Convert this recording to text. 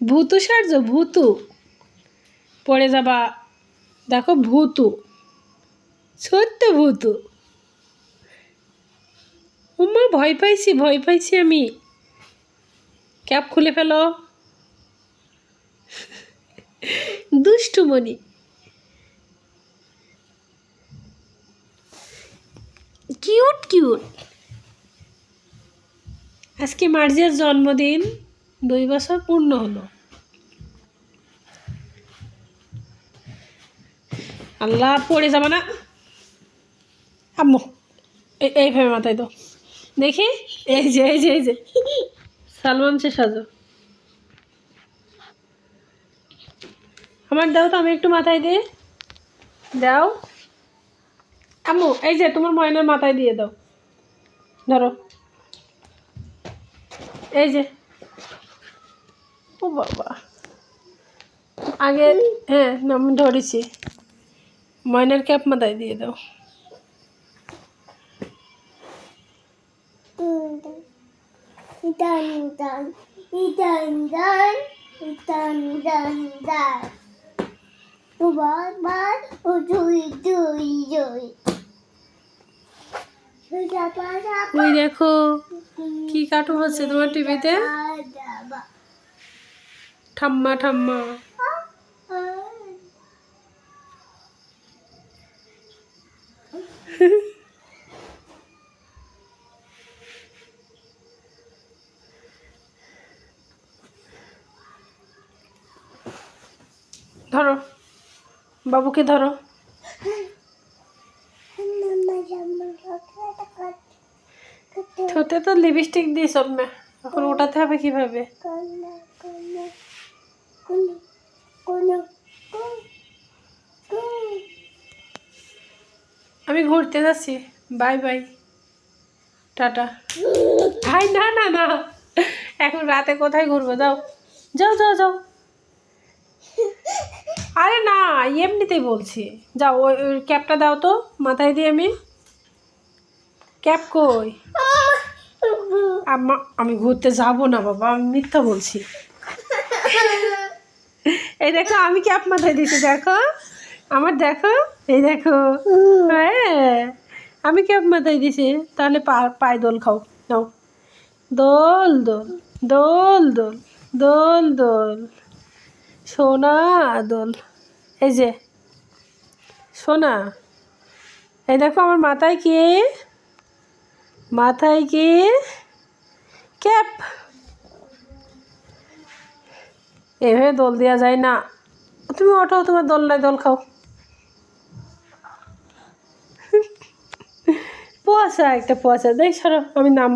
ভূতু সার্য ভূতু। পড়ে যাবা, দেখো, ভূতু। সত্য ভূতু। উমা ভয় পাইছি ভয় পাইছি আমি। ক্যাপ খুলে ফেলো। দুষ্টুমণি কিউট কিউট। আজকে মার্জিয়ার জন্মদিন, দুই বছর পূর্ণ হলো। আল্লাহ, পড়ে যাবে না। আম্মু এই এইভাবে মাথায় তো দেখি, এই যে এই যে এই যে। সালমান সে সাজো আমার দাও তো, আমি একটু মাথায় দিয়ে। দাও। আম্মু, এই যে, তোমার ময়নার মাথায় দিয়ে দাও। ধরো। এই যে। ও বাবা। আগে হ্যাঁ আমি ধরেছি। ময়নার ক্যাপ মাথায় দিয়ে দাও Dun dun dun dun dun dun dun. Oh, it, do it, do it. ওই দেখো কি কার্টুন হচ্ছে তোমার টিভিতে ঠাম্মা ঠাম্মা ধরো বাবুকে ধরো ঠোঁটে তো লিপস্টিক দিয়েছ না এখন ওটাতে হবে কীভাবে আমি ঘুরতে যাচ্ছি। Bye bye. টাটা। ভাই, না না না। এখন রাতে কোথায় ঘুরবো? যাও। যাও যাও যাও। আরে না, এমনিতেই বলছি। যাও, ওই ক্যাপটা দাও তো, মাথায় দিয়ে আমি। ক্যাপ কই? আমি ঘুরতে যাব না, বাবা, আমি মিথ্যা বলছি। এই দেখো, আমি ক্যাপ মাথায় দিয়েছি, দেখো। আমার দেখো। এই দেখো। হ্যাঁ। আমি ক্যাপ মাথায় দিছি? তাহলে পায়ে দোল খাও। নাও। দোল দোল দোল দোল দোল দোল। সোনা দোল। এই যে, সোনা। এই দেখো আমার মাথায় কে? মাথায় কে? ক্যাপ। এভাবে দোল দেওয়া যায় না। তুমি ওঠাও তোমার দোল নাই দোল খাও। পোয়াশা একটা পচা দেখ সরো আমি নাম